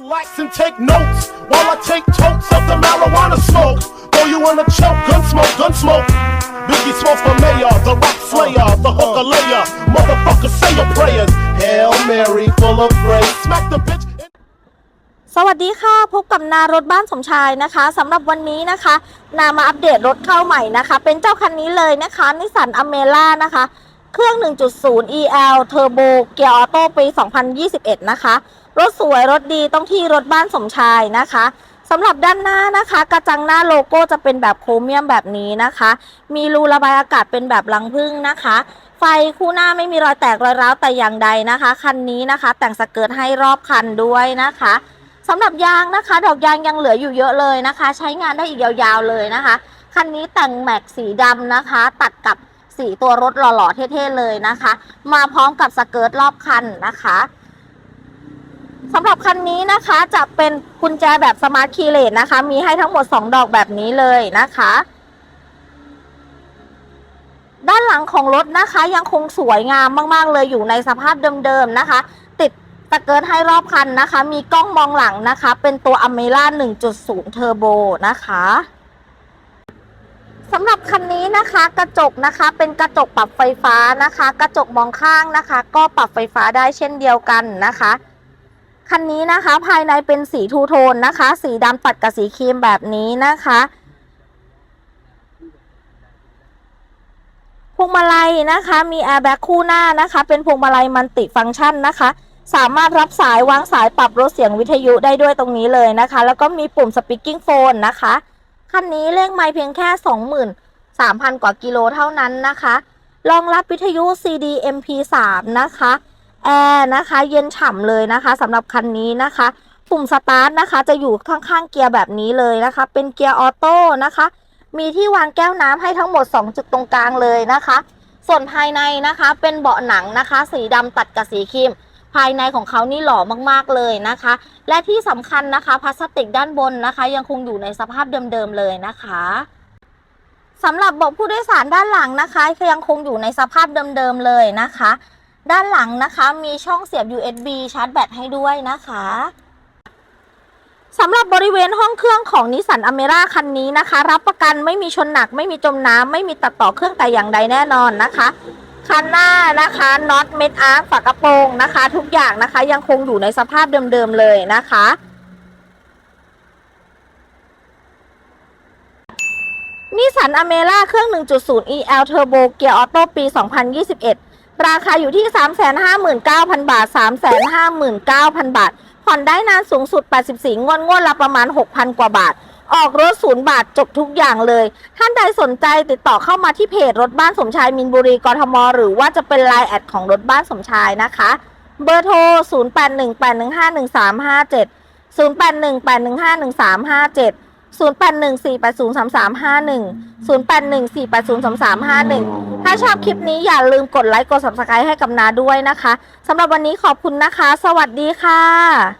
Relax and take notes while I take totes of the marijuana smoke. Throw you in a choke, gun smoke, gun smoke. Biggie Smalls for mayor, the rock slayer, the hooker layer. Motherfucker, say your prayers. Hail Mary, full of grace. Smack the bitch. สวัสดีค่ะ พบกับนารถบ้านสมชายนะคะสำหรับวันนี้นะคะ นามาอัปเดตรถเข้าใหม่นะคะ เป็นเจ้าคันนี้เลยนะคะนิสสันอเมร่านะคะ เครื่อง 1.0 EL Turbo เกียร์ออโต้ปี 2021 นะคะ รถสวยรถดีต้องที่รถบ้านสมชายนะคะสำหรับด้านหน้านะคะ กระจังหน้าโลโก้จะเป็นแบบโครเมียมแบบนี้นะคะ มีรูระบายอากาศเป็นแบบลังพึ่งนะคะ ไฟคู่หน้าไม่มีรอยแตกรอยร้าวแต่อย่างใดนะคะ คันนี้นะคะ แต่งสเกิร์ตให้รอบคันด้วยนะคะสำหรับยางนะคะ ดอกยางยังเหลืออยู่เยอะเลยนะคะ ใช้งานได้อีกยาวๆเลยนะคะ คันนี้แต่งแม็กสีดำนะคะ ตัดกับ สีตัวรถหล่อๆเท่ๆเลยนะคะ มาพร้อมกับสเกิร์ตรอบคันนะคะสำหรับคันนี้นะคะจะเป็นกุญแจแบบสมาร์ทคีเลสนะคะ มีให้ทั้งหมด 2 ดอกแบบนี้เลยนะคะ ด้านหลังของรถนะคะยังคงสวยงามมากๆเลยอยู่ในสภาพเดิมๆนะคะ ติดสเกิร์ตให้รอบคันนะคะ มีกล้องมองหลังนะคะ เป็นตัวอเมร่า1.0 เทอร์โบนะคะำหรับคันนี้นะคะกระจกนะคะเป็นกระจกปรับไฟฟ้านะคะ กระจกมองข้างนะคะ ก็ปรับไฟฟ้าได้เช่นเดียวกันนะคะคันนี้นะคะภายในเป็นสีทูโทนนะคะ สีดำตัดกับสีครีมแบบนี้นะคะพวงมาลัยนะคะมีแอร์แบ็กคู่หน้านะคะ เป็นพวงมาลัยมันติฟังก์ชันนะคะ สามารถรับสายวางสายปรับลดเสียงวิทยุได้ด้วยตรงนี้เลยนะคะ แล้วก็มีปุ่ม speaking phone นะคะ คันนี้เลขไมล์เพียงแค่ 23,000 กว่ากิโลเท่านั้นนะคะ รองรับวิทยุ CD MP3 นะคะ แอร์นะคะ เย็นฉ่ำเลยนะคะสำหรับคันนี้นะคะ ปุ่มสตาร์ทนะคะ จะอยู่ข้างๆเกียร์แบบนี้เลยนะคะ เป็นเกียร์ออโต้นะคะ มีที่วางแก้วน้ำให้ทั้งหมด 2 จุดตรงกลางเลยนะคะ ส่วนภายในนะคะ เป็นเบาะหนังนะคะ สีดำตัดกับสีครีม ภายในของเขานี่หล่อมากๆเลยนะคะ และที่สำคัญนะคะพลาสติกด้านบนนะคะ ยังคงอยู่ในสภาพเดิมๆเลยนะคะสำหรับเบาะผู้โดยสารด้านหลังนะคะยังคงอยู่ในสภาพเดิมๆเลยนะคะ ด้านหลังนะคะมีช่องเสียบ USB ชาร์จแบตให้ด้วยนะคะสำหรับบริเวณห้องเครื่องของนิสสันอเมร่าคันนี้นะคะ รับประกันไม่มีชนหนักไม่มีจมน้ำไม่มีตัดต่อเครื่องแต่อย่างใดแน่นอนนะคะ คันหน้านะคะน็อตเม็ดอาร์ฝากระโปรงนะคะ ทุกอย่างนะคะยังคงอยู่ในสภาพเดิมๆเลยนะคะนิสันอเมร่าเครื่อง 1.0 EL Turbo เกียร์ออโต้ปี 2021 ราคาอยู่ที่ 359,000 บาท 359,000 บาท ผ่อนได้นานสูงสุด 84 งวด งวดละประมาณ 6,000 กว่าบาท ออกรถศูนย์บาทจบทุกอย่างเลย ท่านใดสนใจติดต่อเข้ามาที่เพจรถบ้านสมชายมินบุรีกรทม หรือว่าจะเป็นไลน์แอดของรถบ้านสมชายนะคะ เบอร์โทร 0818151357 0818151357 0814803351 0814803351 ถ้าชอบคลิปนี้อย่าลืมกดไลค์กด subscribe ให้กับนาด้วยนะคะสำหรับวันนี้ขอบคุณนะคะ สวัสดีค่ะ